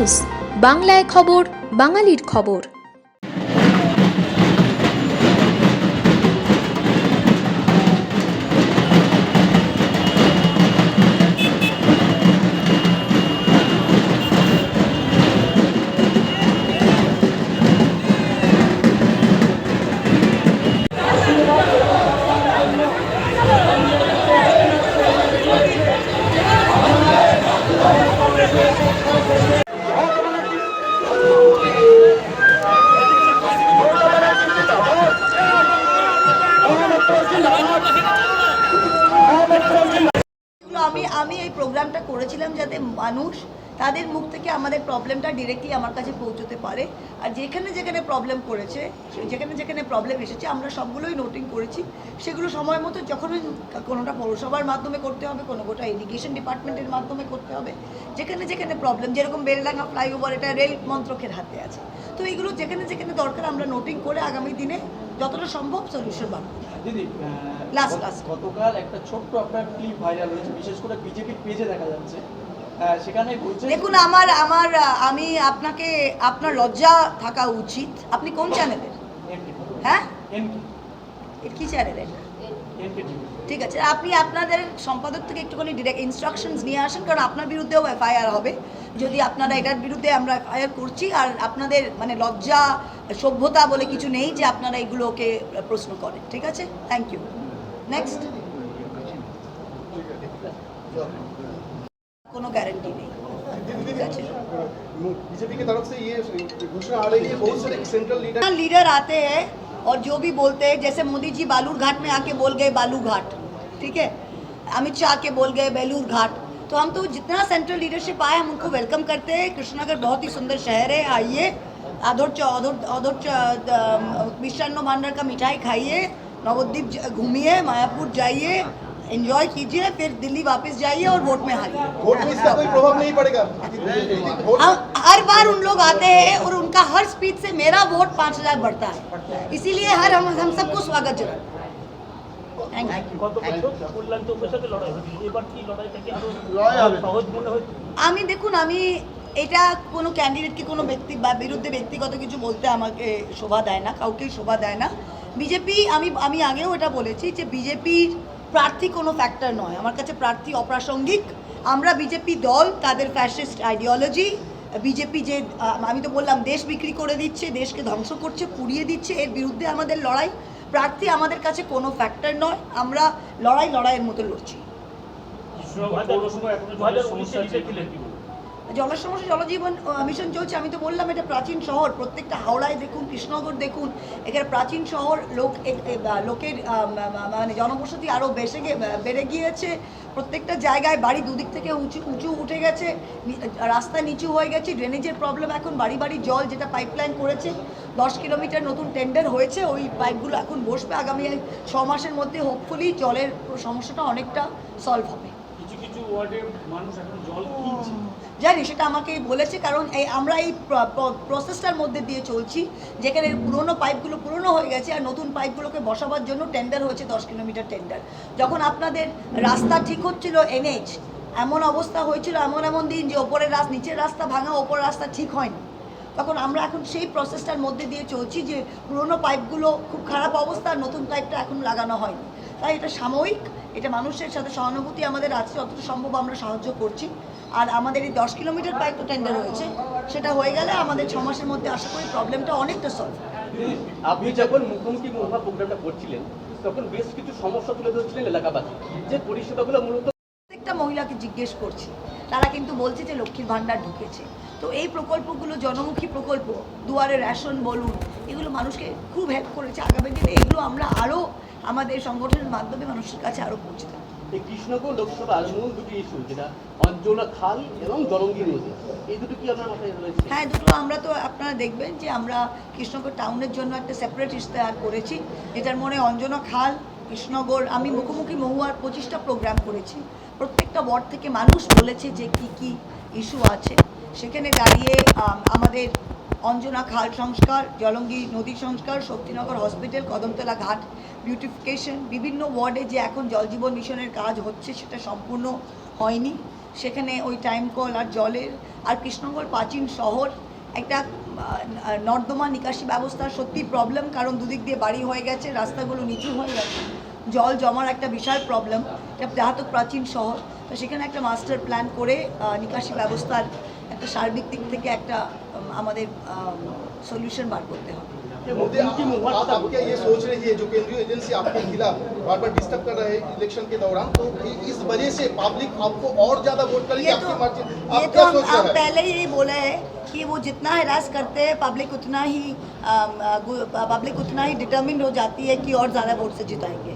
News বাংলায় খবর বাঙালির খবর। আমি এই প্রোগ্রামটা করেছিলাম যাতে মানুষ তাদের মুখ থেকে আমাদের প্রবলেমটা ডিরেক্টলি আমার কাছে পৌঁছতে পারে। আর যেখানে যেখানে প্রবলেম করেছে যেখানে যেখানে প্রবলেম এসেছে আমরা সবগুলোই নোটিং করেছি। সেগুলো সময় মতো যখন কোনোটা পৌরসভার মাধ্যমে করতে হবে কোনো গোটা এডুকেশন ডিপার্টমেন্টের মাধ্যমে করতে হবে যেখানে যেখানে প্রবলেম যেরকম বেলডাঙ্গা ফ্লাইওভার এটা রেল মন্ত্রকের হাতে আছে। তো এগুলো যেখানে যেখানে দরকার আমরা নোটিং করে আগামী দিনে যতটা সম্ভব সলিউশন করব। দিদি গতকাল একটা ছোট্ট আপনার ক্লিপ ভাইরাল হয়েছে বিশেষ করে বিজেপির পেজে দেখা যাচ্ছে। সেখানে দেখুন আমার আমার আমি আপনাকে আপনার লজ্জা থাকা উচিত। আপনি কোন চ্যানেলের হ্যাঁ? কি চ্যানেলের ঠিক আছে আপনি আপনাদের সম্পাদক থেকে একটুখানি ডিরেক্ট ইনস্ট্রাকশনস নিয়ে আসেন কারণ আপনার বিরুদ্ধেও এফআইআর হবে। যদি আপনারা এটার বিরুদ্ধে আমরা এফআইআর করছি আর আপনাদের মানে লজ্জা সভ্যতা বলে কিছু নেই যে আপনারা এগুলোকে প্রশ্ন করেন ঠিক আছে? থ্যাংক ইউ নেক্সট কোনো গ্যারেন্টি নেই ঠিক আছে बीजेपी की तरफ से ये घोषणा आ रही है बहुत सारे सेंट्रल लीडर लीडर आते हैं और जो भी बोलते हैं जैसे मोदी जी बालूर घाट में आके बोल गए बालू घाट ठीक है अमित शाह के बोल गए बेलूर घाट तो हम तो जितना सेंट्रल लीडरशिप आए हम उनको वेलकम करते हैं कृष्णनगर बहुत ही सुंदर शहर है आइए अधोर च- अधोर अधोर च- द- मिष्टान्न भांडार का मिठाई खाइए नवद्वीप ज- घूमिए मायापुर जाइए एंजॉय कीजिए फिर दिल्ली वापस जाइए और वोट में हारिए वोट में इसका कोई प्रभाव नहीं पड़ेगा वोट हम हर बार उन लोग आते हैं और उनका हर स्पीच से मेरा वोट पाँच हजार बढ़ता है इसीलिए हर हम हम सबको स्वागत जरूर थैंक यू গত বছর কল্যাণ চৌকের সাথে লড়াই হয়েছিল এবার কি লড়াইটাকে আরো লড়াই হবে। সহজ মনে হয়েছে আমি দেখুন আমি এটা কোনো ক্যান্ডিডেটকে কোনো ব্যক্তি বা বিরুদ্ধে ব্যক্তিগত কিছু বলতে আমাকে শোভা দেয় না কাউকেই শোভা দেয় না বিজেপি আমি আমি আগেও এটা বলেছি যে বিজেপির প্রার্থী কোনো ফ্যাক্টর নয়। আমার কাছে প্রার্থী অপ্রাসঙ্গিক। আমরা বিজেপি দল, তাদের ফ্যাসিস্ট আইডিওলজি বিজেপি যে আমি তো বললাম, দেশ বিক্রি করে দিচ্ছে, দেশকে ধ্বংস করছে, পুড়িয়ে দিচ্ছে, এর বিরুদ্ধে আমাদের লড়াই। প্রার্থী আমাদের কাছে কোনো ফ্যাক্টর নয়। আমরা লড়াই লড়াইয়ের মতো লড়ছি। জল সমস্যা জলজীবন মিশন চলছে। আমি তো বললাম এটা প্রাচীন শহর। প্রত্যেকটা হাওড়ায় দেখুন কৃষ্ণনগর দেখুন এখানে প্রাচীন শহর লোক লোকের মানে জনবসতি আরও বেশি গে- বেড়ে গিয়েছে। প্রত্যেকটা জায়গায় বাড়ি দুদিক থেকে উঁচু উঁচু উঠে গেছে রাস্তা নিচু হয়ে গেছে ড্রেনেজের প্রবলেম এখন বাড়ি বাড়ি জল যেটা পাইপলাইন করেছে দশ কিলোমিটার নতুন টেন্ডার হয়েছে ওই পাইপগুলো এখন বসবে আগামী ছ মাসের মধ্যে হোপফুলি জলের সমস্যাটা অনেকটা সলভ হবে। কিছু কিছু ওয়ার্ডে মানুষ এখন জল কিনছে। জানি, সেটা আমাকে বলেছে, কারণ এই আমরা এই প্রসেসটার মধ্যে দিয়ে চলছি, যেখানে পুরনো পাইপগুলো পুরনো হয়ে গেছে আর নতুন পাইপগুলোকে বসাবার জন্য টেন্ডার হয়েছে দশ কিলোমিটার টেন্ডার যখন আপনাদের রাস্তা ঠিক হচ্ছিল এনএইচ এমন অবস্থা হয়েছিল এমন এমন দিন যে ওপরের রাস্তা নিচের রাস্তা ভাঙা ওপরের রাস্তা ঠিক হয়নি। তখন আমরা এখন সেই প্রসেসটার মধ্যে দিয়ে চলছি যে পুরনো পাইপগুলো খুব খারাপ অবস্থা, নতুন পাইপটা এখন লাগানো হয়নি। তাই এটা সাময়িক এটা মানুষের সাথে সহানুভূতি আমাদের আছে যতটা সম্ভব আমরা সাহায্য করছি। আর আমাদের এই দশ কিলোমিটার পাইপ তো টেন্ডার হয়েছে সেটা হয়ে গেলে আমাদের ছ মাসের মধ্যে আশা করি প্রবলেমটা অনেকটা সলভ আপনি যখন মুখোমুখি মহা প্রোগ্রামটা করছিলেন তখন বেশ কিছু সমস্যা তুলে ধরছিলেন এলাকাবাসী। যে পরিষেবাগুলো মূলত প্রত্যেকটা মহিলাকে জিজ্ঞেস করছি কিন্তু বলছে যে লক্ষ্মীর ভাণ্ডার ঢুকেছে। তো এই প্রকল্পগুলো জনমুখী প্রকল্প দুয়ারে রেশন বলুন এগুলো মানুষকে খুব হেল্প করেছে আগামী দিনে। এগুলো আমরা আরও আমাদের সংগঠনের মাধ্যমে মানুষের কাছে আরও পৌঁছে দেবো। লোকসভার মূল দুটি ইস্যু যেটা খাল এবং নদী। এই দুটো কি আপনার মাথায় রয়েছে? হ্যাঁ দুটো আমরা তো আপনারা দেখবেন যে আমরা কৃষ্ণনগর টাউনের জন্য একটা সেপারেট ইশতেহার করেছি যেটার মনে অঞ্জনা খাল কৃষ্ণনগর আমি মুখোমুখি মহুয়ার পঁচিশটা প্রোগ্রাম করেছি। প্রত্যেকটা ওয়ার্ড থেকে মানুষ বলেছে যে কি কি ইস্যু আছে। সেখানে দাঁড়িয়ে আমাদের অঞ্জনা খাল সংস্কার, জলঙ্গি নদী সংস্কার, শক্তিনগর হসপিটাল, কদমতলা ঘাট বিউটিফিকেশন বিভিন্ন ওয়ার্ডে যে এখন জল জীবন মিশনের কাজ হচ্ছে সেটা সম্পূর্ণ হয়নি। সেখানে ওই টাইম কল আর জলের, আর কৃষ্ণনগর প্রাচীন শহর, একটা নর্দমা নিকাশি ব্যবস্থার সত্যি প্রবলেম কারণ দুদিক দিয়ে বাড়ি হয়ে গেছে, রাস্তাগুলো নিচু হয়ে গেছে। জল জমার একটা বিশাল প্রবলেম এটা যাহাতো প্রাচীন শহর তো সেখানে একটা মাস্টার প্ল্যান করে আহ, নিকাশি ব্যবস্থার একটা সার্বিক দিক থেকে একটা উম, আমাদের সলিউশন বার করতে হবে যে मोदी মুখোমুখি आप, মুখার आप, কথা आप क्या ये सोच रहे हैं जो केंद्रीय एजेंसी आपके खिलाफ बार बार डिस्टर्ब कर रहे हैं इलेक्शन के दौरान तो इ- इस वजह से पब्लिक आपको और ज्यादा वोट करेगी ये तो आपकी मार्जिन ये आप तो क्या हम, सोच हम रहे हैं पहले ही बोले है कि वो जितना हरास करते हैं पब्लिक उतना ही पब्लिक उतना ही डिटर्मिन हो जाती है कि और ज़्यादा वोट से जिताएंगे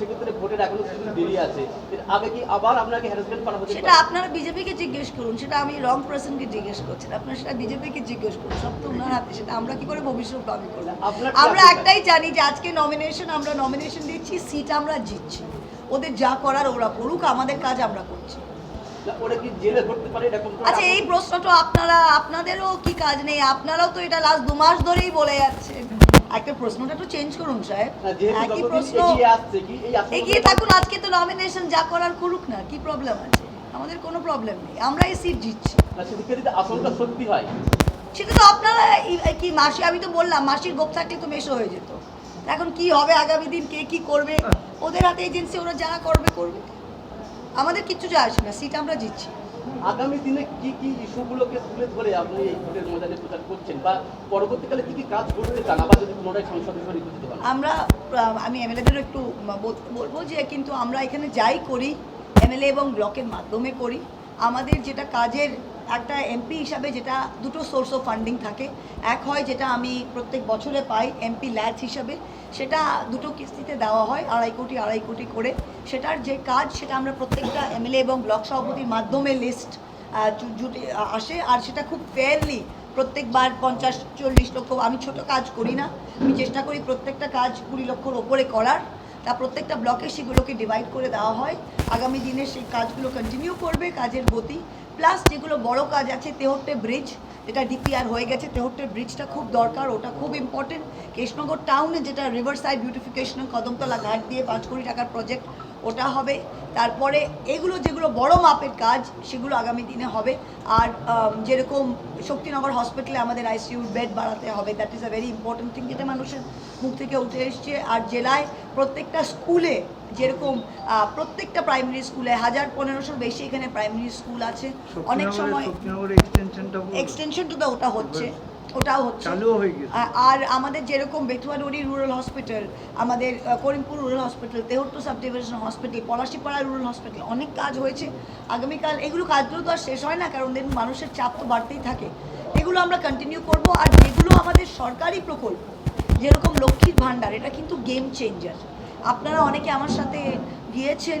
সেক্ষেত্রে ভোটের এখনও দেরি আছে। এর আগে কি আবার আপনাকে হ্যারাসমেন্ট করা হচ্ছে সেটা আপনারা বিজেপিকে জিজ্ঞেস করুন সেটা আমি রং পার্সনকে জিজ্ঞেস করছেন আপনারা সেটা বিজেপিকে জিজ্ঞেস করুন সব তো ওনার হাতে সেটা আমরা কি করে ভবিষ্যৎবাণী করব? আপনার কি আমরা একটাই জানি যে আজকে নমিনেশন আমরা নমিনেশন দিচ্ছি সিট আমরা জিতছি। ওদের যা করার ওরা করুক আমাদের কাজ আমরা করছি। আচ্ছা এই প্রশ্নটা আপনারা আপনাদেরও কি কাজ নেই? আপনারাও তো এটা লাস্ট দু মাস ধরেই বলে যাচ্ছেন। একটা প্রশ্নটা একটু চেঞ্জ করুন সাহেব। একই প্রশ্ন? এগিয়ে আসছে কি এই আশঙ্কা- এগিয়ে থাকুন আজকে তো নমিনেশন যা করার করুক না কি প্রবলেম আছে? আমাদের কোনো প্রবলেম নেই। আমরা এই সিট জিতছি। হয়। সেটা তো আপনারা কি মাসি আমি তো বললাম মাসির গোপ থাকলে তো মেশো হয়ে যেত। এখন কি হবে আগামী দিন কে কি করবে? ওদের হাতে এজেন্সি ওরা যা করবে করবে। আমাদের কিচ্ছু যায় আসে না সিট আমরা জিতছি। আগামী দিনে কি কি ইস্যুগুলোকে তুলে ধরে আপনি এই ভোটের ময়দানে প্রচার করছেন বা পরবর্তীকালে কি কি কাজ করতে চান আবার যদি পুনরায় সংসদ নির্বাচিত হন আমরা আমি এমএলএদেরও একটু বলব যে কিন্তু আমরা এখানে যাই করি, এমএলএ এবং ব্লকের মাধ্যমে করি। আমাদের যেটা কাজের একটা এমপি হিসাবে যেটা দুটো সোর্স অফ ফান্ডিং থাকে। এক হয় যেটা আমি প্রত্যেক বছরে পাই এমপি ল্যাচ হিসাবে। সেটা দুটো কিস্তিতে দেওয়া হয়, আড়াই কোটি আড়াই কোটি করে। সেটার যে কাজ, সেটা আমরা প্রত্যেকটা এমএলএ এবং ব্লক সভাপতির মাধ্যমে লিস্ট জুটে আসে। আর সেটা খুব ফেয়ারলি প্রত্যেকবার পঞ্চাশ, চল্লিশ লক্ষ, আমি ছোট কাজ করি না। আমি চেষ্টা করি প্রত্যেকটা কাজ কুড়ি লক্ষর ওপরে করার। তা প্রত্যেকটা ব্লকে সেগুলোকে ডিভাইড করে দেওয়া হয়। আগামী দিনে সেই কাজগুলো কন্টিনিউ করবে কাজের গতি। প্লাস যেগুলো বড় কাজ আছে, তেহট্টে ব্রিজ যেটা ডিপিআর হয়ে গেছে, তেহট্টের ব্রিজটা খুব দরকার, ওটা খুব ইম্পর্টেন্ট কৃষ্ণনগর টাউনে যেটা রিভার সাইড বিউটিফিকেশন কদমতলা ঘাট দিয়ে পাঁচ কোটি টাকার প্রজেক্ট ওটা হবে। তারপরে এগুলো যেগুলো বড় মাপের কাজ সেগুলো আগামী দিনে হবে। আর যেরকম শক্তিনগর হসপিটালে আমাদের আইসিইউ বেড বাড়াতে হবে that is a very important thing যেটা মানুষের মুখ থেকে উঠে এসছে। আর জেলায় প্রত্যেকটা স্কুলে যেরকম প্রত্যেকটা প্রাইমারি স্কুলে হাজার পনেরোশোর বেশি এখানে প্রাইমারি স্কুল আছে। অনেক সময় এক্সটেনশনটা এক্সটেনশন টু দা ওটা হচ্ছে। ওটাও হচ্ছে। হয়ে আর আমাদের যেরকম বেথুয়াডুরি রুরাল হসপিটাল আমাদের Karimpur rural hospital Tehatta subdivision hospital Palashipara rural hospital অনেক কাজ হয়েছে। আগামীকাল এগুলো কাজগুলো তো আর শেষ হয় না কারণ দেখুন মানুষের চাপ তো বাড়তেই থাকে। এগুলো আমরা কন্টিনিউ করব আর যেগুলো আমাদের সরকারি প্রকল্প যেরকম লক্ষ্মীর ভাণ্ডার এটা কিন্তু গেম চেঞ্জার আপনারা অনেকে আমার সাথে গিয়েছেন